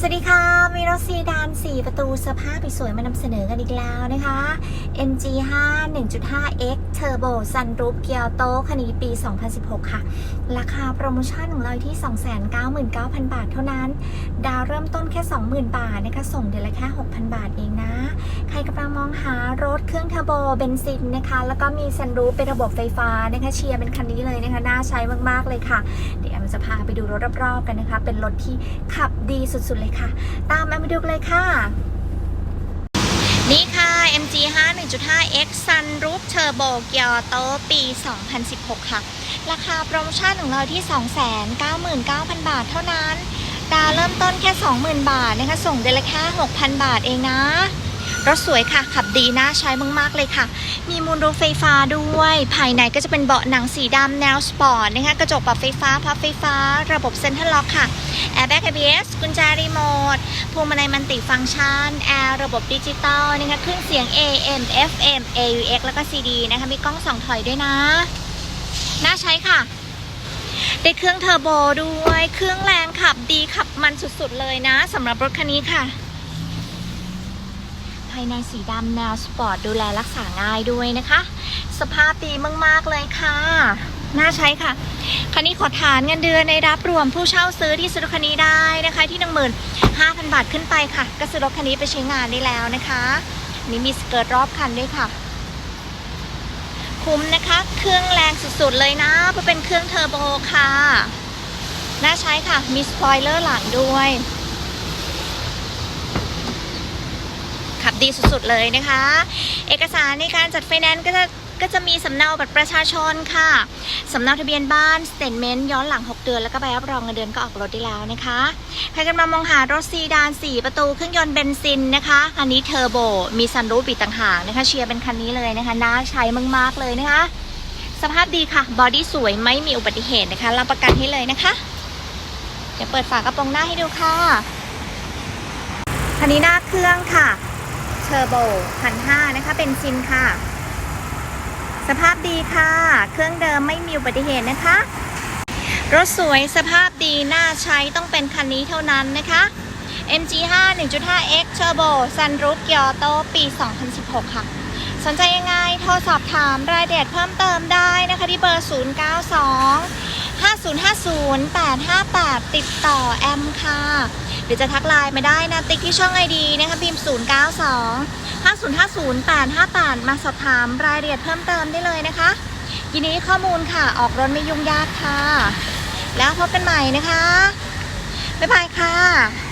สวัสดีค่ะ มีรถซีดาน4 ประตูสภาพสวยมานำเสนอกันอีกแล้วนะคะ MG5 1.5X Turbo Sunroof เกียร์โตคันนี้ปี 2016 ค่ะ ราคาโปรโมชั่นของเราที่ 299,000 บาทเท่านั้น ดาวเริ่มต้นแค่ 20,000 บาทนะคะ ส่งเดือนละแค่ 6,000 บาทเองนะ ใครกำลังมองหารถเครื่องเทอร์โบเบนซินนะคะ แล้วก็มีซันรูฟเป็นระบบไฟฟ้านะคะเชียร์เป็นคันนี้เลยนะคะ น่าใช้มากๆเลยค่ะ เดี๋ยวแอมจะพาไปดูรถรอบๆกันนะคะ เป็นรถที่ขับดีสุดๆเลยค่ะ ตามแอมไปดูกันเลยค่ะ นี่ค่ะ MG 5 1.5X Sunroof Turbo Gear Auto ปี 2016 ค่ะ ราคาโปรโมชั่นของเราที่ 299,000 บาทเท่านั้น ดาวเริ่มต้นแค่ 20,000 บาทนะคะ ส่งเดือนละแค่6,000 บาทเองนะ รถสวยค่ะ ขับดีน่าใช้มากๆเลยค่ะ มีมูลรูฟไฟฟ้าด้วย ภายในก็จะเป็นเบาะหนังสีดำแนวสปอร์ตนะคะ กระจกปรับไฟฟ้าพับไฟฟ้า ระบบเซ็นทรัลล็อกค่ะแอร์แบ็ก ABS กุญแจรีโมทพวงมาลัยมันติฟังก์ชันแอร์ระบบดิจิตอลนะคะเครื่องเสียง AM FM AUX แล้วก็ CD นะคะ มีกล้องสองถอยด้วยนะ น่าใช้ค่ะได้เครื่องเทอร์โบด้วย เครื่องแรงขับดีขับมันสุดๆเลยนะสำหรับรถคันนี้ค่ะายในสีดำแนวสปอร์ตดูแลรักษาง่ายด้วยนะคะ สภาพดีมากๆเลยค่ะ น่าใช้ค่ะ คันนี้ขอฐานเงินเดือนในรับรวมผู้เช่าซื้อที่ซื้อรถคันนี้ได้นะคะ ที่15,000บาทขึ้นไปค่ะ ก็ซื้อรถคันนี้ไปใช้งานได้แล้วนะคะนนี้มีสเกิร์ตรอบคันด้วยค่ะ คุ้มนะคะ เครื่องแรงสุดๆเลยนะเพราะเป็นเครื่องเทอร์โบค่ะ น่าใช้ค่ะ มีสปอยเลอร์หลังด้วย ขับ ดีสุดๆเลยนะคะ เอกสารในการจัดไฟแนนซ์ก็จะก็จะมีสำเนาบัตรประชาชนค่ะ สำเนาทะเบียนบ้านสเตทเมนต์ย้อนหลัง 6 เดือน แล้วก็ใบรับรองเงินเดือนก็ออกรถได้แล้วนะคะ ใครกำลังมองหารถซีดาน 4 ประตูเครื่องยนต์เบนซินนะคะ อันนี้เทอร์โบ มีซันรูฟปีกต่างหากนะคะ เชียร์เป็นคันนี้เลยนะคะ น่าใช้มากๆเลยนะคะ สภาพดีค่ะ บอดี้สวยไม่มีอุบัติเหตุนะคะรับประกันให้เลยนะคะ เดี๋ยวเปิดฝากระโปรงหน้าให้ดูค่ะคันนี้หน้าเครื่องค่ะ เทอร์โบพันห้านะคะ เป็นซินค่ะ สภาพดีค่ะ เครื่องเดิมไม่มีอุบัติเหตุนะคะ รถสวยสภาพดี น่าใช้ต้องเป็นคันนี้เท่านั้นนะคะ MG5 1.5X Turbo Sunroof g i o t o ปี 2016 ค่ะ สนใจยังไง โทรสอบถามรายละเอียดเพิ่มเติมได้นะคะ ที่เบอร์ 092 5050 858 ติดต่อแอมค่ะ หรือจะทักไลน์มาได้นะติ๊กที่ช่องไอดีนะคะพิมพ์ 092 5050 858 มาสอบถามรายละเอียดเพิ่มเติมได้เลยนะคะยินดีข้อมูลค่ะออกรถไม่ยุ่งยากค่ะ แล้วพบกันใหม่นะคะ บ๊ายบายค่ะ